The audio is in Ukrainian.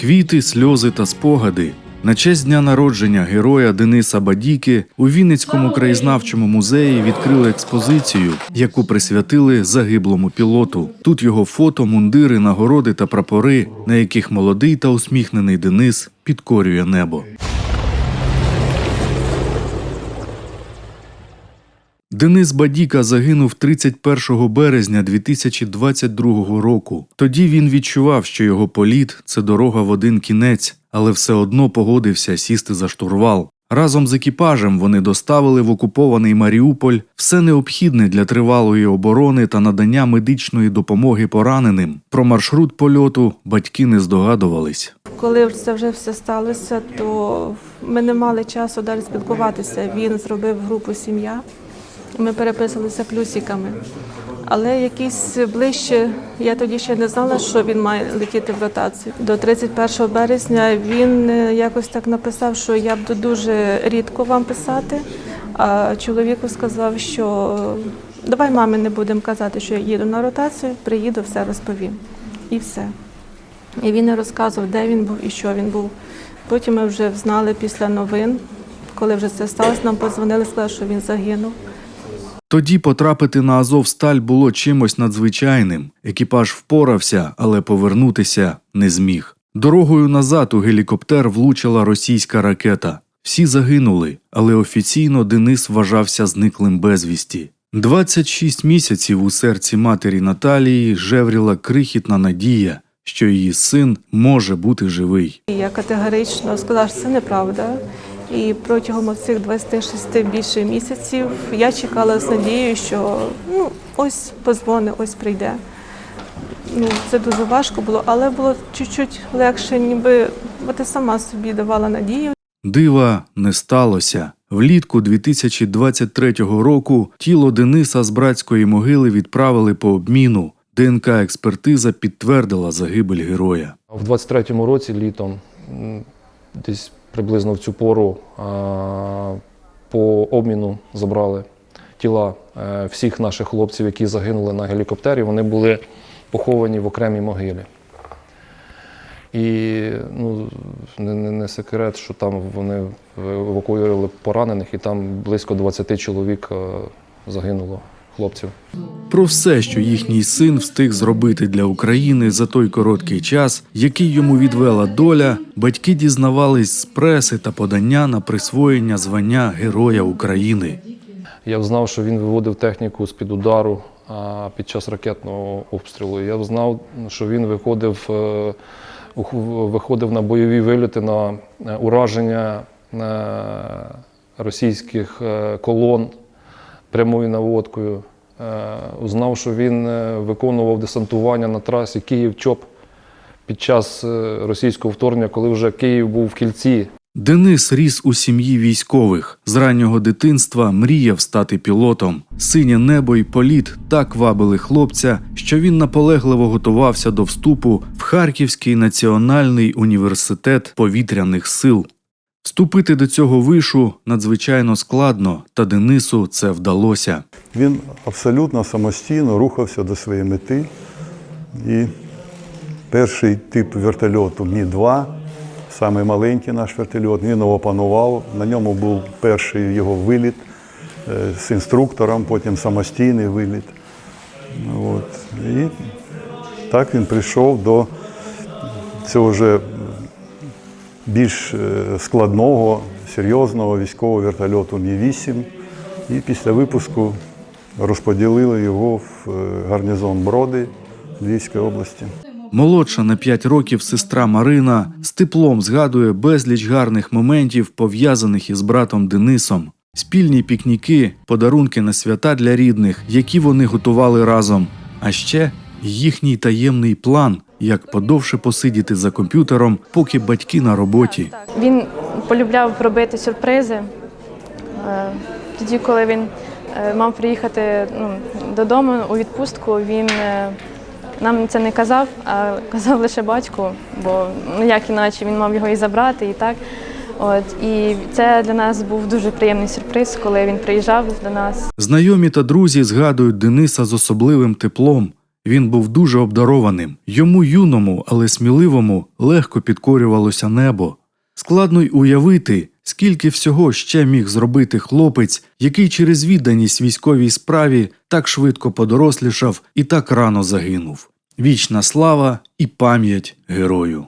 Квіти, сльози та спогади. На честь дня народження героя Дениса Бадіки у Вінницькому краєзнавчому музеї відкрили експозицію, яку присвятили загиблому пілоту. Тут його фото, мундири, нагороди та прапори, на яких молодий та усміхнений Денис підкорює небо. Денис Бадіка загинув 31 березня 2022 року. Тоді він відчував, що його політ це дорога в один кінець, але все одно погодився сісти за штурвал. Разом з екіпажем вони доставили в окупований Маріуполь все необхідне для тривалої оборони та надання медичної допомоги пораненим. Про маршрут польоту батьки не здогадувались. Коли це вже все сталося, то ми не мали часу далі спілкуватися. Він зробив групу сім'я. Ми переписувалися плюсиками. Але якийсь ближче, я тоді ще не знала, що він має летіти в ротацію. До 31 березня він е, якось так написав, що я буду дуже рідко вам писати. А чоловіку сказав, що е, давай мамі не будемо казати, що я їду на ротацію, приїду, все розповім. І все. І він не розказував, де він був і що він був. Потім ми вже знали після новин, коли вже це сталося, нам подзвонили, сказали, що він загинув. Тоді потрапити на Азовсталь було чимось надзвичайним. Екіпаж впорався, але повернутися не зміг. Дорогою назад у гелікоптер влучила російська ракета. Всі загинули, але офіційно Денис вважався зниклим безвісті. 26 місяців у серці матері Наталії жевріла крихітна надія, що її син може бути живий. Я категорично сказала, що це неправда. І протягом цих 26 більше місяців я чекала з надією, що ну, ось позвони, ось прийде. Ну, це дуже важко було, але було чуть-чуть легше, ніби бо ти сама собі давала надію. Дива не сталося. Влітку 2023 року тіло Дениса з братської могили відправили по обміну. ДНК експертиза підтвердила загибель героя. В 23-му році літом, десь приблизно в цю пору, по обміну забрали тіла е, всіх наших хлопців, які загинули на гелікоптері. Вони були поховані в окремій могилі. І ну, не, не, не секрет, що там вони евакуювали поранених, і там близько 20 чоловік е, загинуло хлопців. Про все, що їхній син встиг зробити для України за той короткий час, який йому відвела доля, батьки дізнавались з преси та подання на присвоєння звання Героя України. Я знав, що він виводив техніку з-під удару під час ракетного обстрілу. Я знав, що він виходив, е, виходив на бойові вильоти на е, ураження е, російських колон прямою наводкою. Е, Узнав, що він е, виконував десантування на трасі Київ-Чоп під час е, російського вторгнення, коли вже Київ був в кільці. Денис ріс у сім'ї військових. З раннього дитинства мріяв стати пілотом. Синє небо й політ так вабили хлопця, що він наполегливо готувався до вступу в Харківський національний університет повітряних сил. Вступити до цього вишу надзвичайно складно, та Денису це вдалося. Він абсолютно самостійно рухався до своєї мети. І перший тип вертольоту Мі-2, самий маленький наш вертольот, він його опанував. На ньому був перший його виліт е, з інструктором, потім самостійний виліт. От. І так він прийшов до цього вже більш е, складного, серйозного військового вертольоту Мі-8. І після випуску розподілили його в е, гарнізон Броди Львівської області. Молодша на 5 років сестра Марина з теплом згадує безліч гарних моментів, пов'язаних із братом Денисом. Спільні пікніки, подарунки на свята для рідних, які вони готували разом. А ще їхній таємний план, як подовше посидіти за комп'ютером, поки батьки на роботі. Він полюбляв робити сюрпризи. Е, Тоді, коли він е, мав приїхати ну, додому у відпустку, він е, нам це не казав, а казав лише батьку, бо ну як іначе він мав його і забрати, і так. От і це для нас був дуже приємний сюрприз, коли він приїжджав до нас. Знайомі та друзі згадують Дениса з особливим теплом. Він був дуже обдарованим. Йому юному, але сміливому легко підкорювалося небо. Складно й уявити, скільки всього ще міг зробити хлопець, який через відданість військовій справі так швидко подорослішав і так рано загинув. Вічна слава і пам'ять герою.